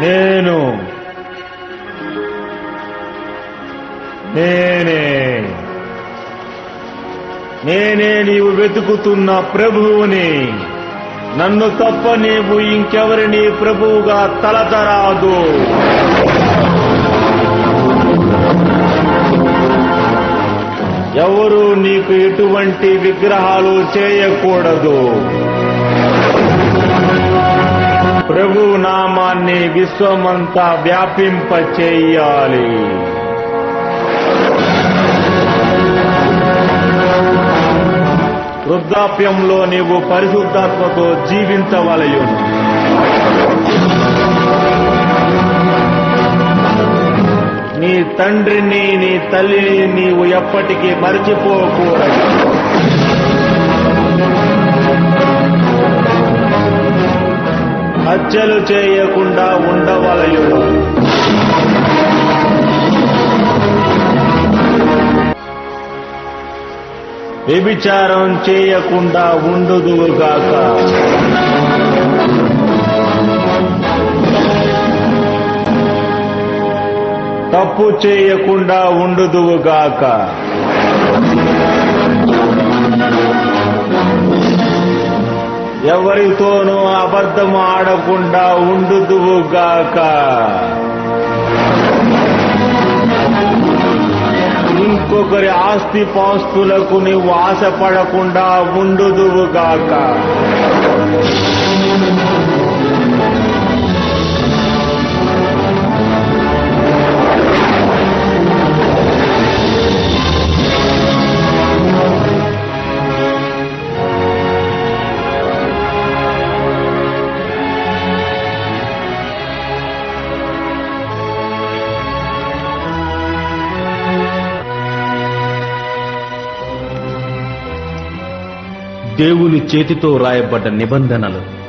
నేను. నేనే. నేనే నీవు వెతుకుతున్న ప్రభువుని. నన్ను తప్ప నీవు ఇంకెవరిని ప్రభువుగా తలతరాదు. ఎవరు నీకు ఎటువంటి విగ్రహాలు చేయకూడదు. నామాన్ని విశ్వమంతా వ్యాపింప చేయాలి వృద్ధాప్యంలో నీవు పరిశుద్ధాత్మతో జీవించవలయును. నీ తండ్రిని నీ తల్లిని నీవు ఎప్పటికీ మరిచిపోకూడదు. హత్యలు చేయకుండా ఉండవలయుడు వ్యభిచారం చేయకుండా ఉండుదువుగాక. తప్పు చేయకుండా ఉండుదువుగాక. ఎవరితోనూ అబద్ధం ఆడకుండా ఉండుదువుగాక ఇంకొకరి ఆస్తి పాస్తులకు నీవు ఆశపడకుండా ఉండుదువుగాక దేవుని చేతితో రాయబడ్డ నిబంధనలు.